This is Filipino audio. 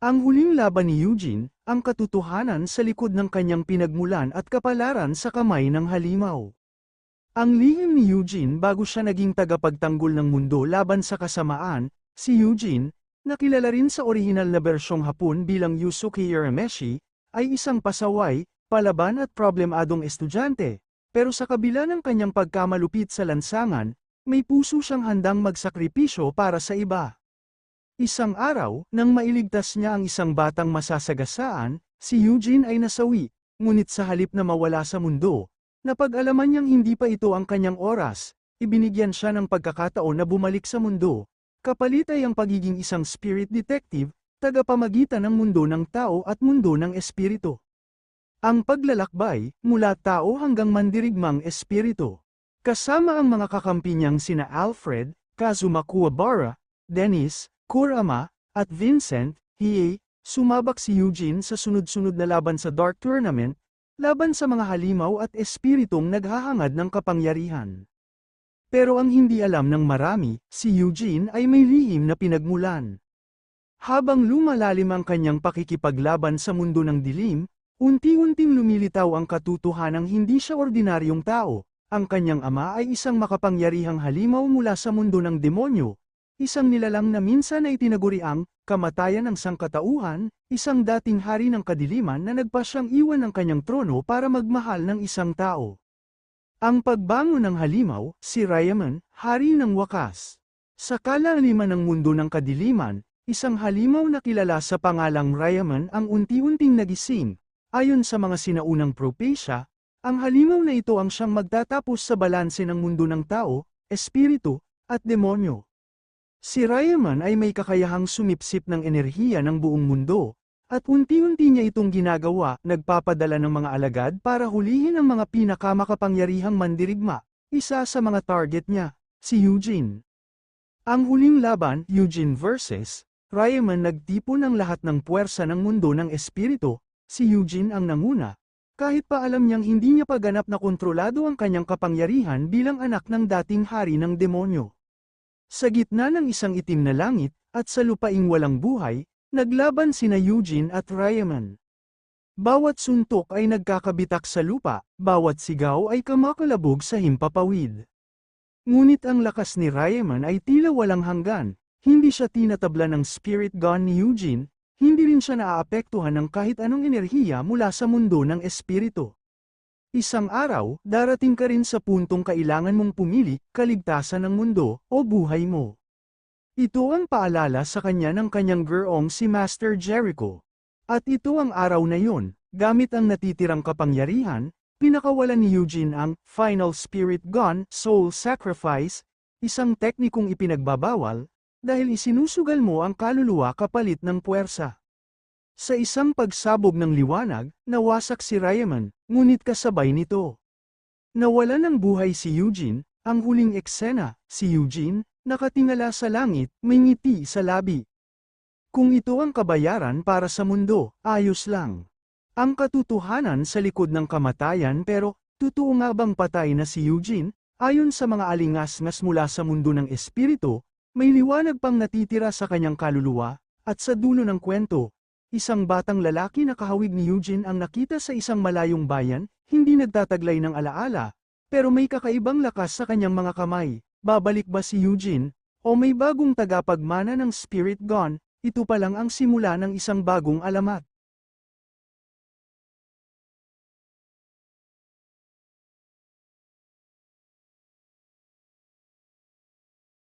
Ang huling laban ni Eugene, ang katotohanan sa likod ng kanyang pinagmulan at kapalaran sa kamay ng halimaw. Ang lihim ni Eugene bago siya naging tagapagtanggol ng mundo laban sa kasamaan, si Eugene, na kilala rin sa orihinal na bersyong Hapon bilang Yusuke Urameshi, ay isang pasaway, palaban at problemadong estudyante. Pero sa kabila ng kanyang pagkamalupit sa lansangan, may puso siyang handang magsakripisyo para sa iba. Isang araw, nang mailigtas niya ang isang batang masasagasaan, si Eugene ay nasawi, ngunit sa halip na mawala sa mundo, napag-alaman niyang hindi pa ito ang kanyang oras, ibinigyan siya ng pagkakataon na bumalik sa mundo. Kapalit ay ang pagiging isang spirit detective, tagapamagitan ng mundo ng tao at mundo ng espiritu. Ang paglalakbay, mula tao hanggang mandirigmang espiritu. Kasama ang mga kakampi niyang sina Alfred, Kazuma Kuwabara, Dennis, Kurama, at Vincent, Hiei, sumabak si Eugene sa sunod-sunod na laban sa Dark Tournament, laban sa mga halimaw at espiritong naghahangad ng kapangyarihan. Pero ang hindi alam ng marami, si Eugene ay may lihim na pinagmulan. Habang lumalalim ang kanyang pakikipaglaban sa mundo ng dilim, unti-unting lumilitaw ang katotohanang hindi siya ordinaryong tao. Ang kanyang ama ay isang makapangyarihang halimaw mula sa mundo ng demonyo, isang nilalang na minsan ay tinaguri ang kamatayan ng sangkatauhan, isang dating hari ng kadiliman na nagpasyang iwan ng kanyang trono para magmahal ng isang tao. Ang pagbangon ng halimaw, si Rayaman, hari ng wakas. Sa kalaliman ng mundo ng kadiliman, isang halimaw na kilala sa pangalang Rayaman ang unti-unting nagising. Ayon sa mga sinaunang propesya, ang halimaw na ito ang siyang magtatapos sa balanse ng mundo ng tao, espiritu, at demonyo. Si Rayaman ay may kakayahang sumipsip ng enerhiya ng buong mundo, at unti-unti niya itong ginagawa, nagpapadala ng mga alagad para hulihin ang mga pinakamakapangyarihang mandirigma, isa sa mga target niya, si Eugene. Ang huling laban, Eugene versus, Rayaman nagtipon ng lahat ng puwersa ng mundo ng espiritu, si Eugene ang nanguna, kahit pa alam niyang hindi niya pa ganap na kontrolado ang kanyang kapangyarihan bilang anak ng dating hari ng demonyo. Sa gitna ng isang itim na langit, at sa lupaing walang buhay, naglaban sina Eugene at Rayaman. Bawat suntok ay nagkakabitak sa lupa, bawat sigaw ay kamakalabog sa himpapawid. Ngunit ang lakas ni Rayaman ay tila walang hanggan, hindi siya tinatabla ng spirit gun ni Eugene, hindi rin siya naaapektuhan ng kahit anong enerhiya mula sa mundo ng espiritu. Isang araw, darating ka rin sa puntong kailangan mong pumili, kaligtasan ng mundo, o buhay mo. Ito ang paalala sa kanya ng kanyang gerong si Master Jericho. At ito ang araw na yon, gamit ang natitirang kapangyarihan, pinakawalan ni Eugene ang Final Spirit Gun, Soul Sacrifice, isang teknikong ipinagbabawal, dahil isinusugal mo ang kaluluwa kapalit ng puwersa. Sa isang pagsabog ng liwanag, nawasak si Rayaman, ngunit kasabay nito. Nawala ng buhay si Eugene, ang huling eksena, si Eugene, nakatingala sa langit, may ngiti sa labi. Kung ito ang kabayaran para sa mundo, ayos lang. Ang katotohanan sa likod ng kamatayan pero, totoo nga bang patay na si Eugene, ayon sa mga alingas-ngas mula sa mundo ng espiritu, may liwanag pang natitira sa kanyang kaluluwa, at sa dulo ng kwento, Isang batang lalaki na kahawig ni Eugene ang nakita sa isang malayong bayan, hindi nagtataglay ng alaala, pero may kakaibang lakas sa kanyang mga kamay. Babalik ba si Eugene? O may bagong tagapagmana ng Spirit Gone? Ito pa lang ang simula ng isang bagong alamat.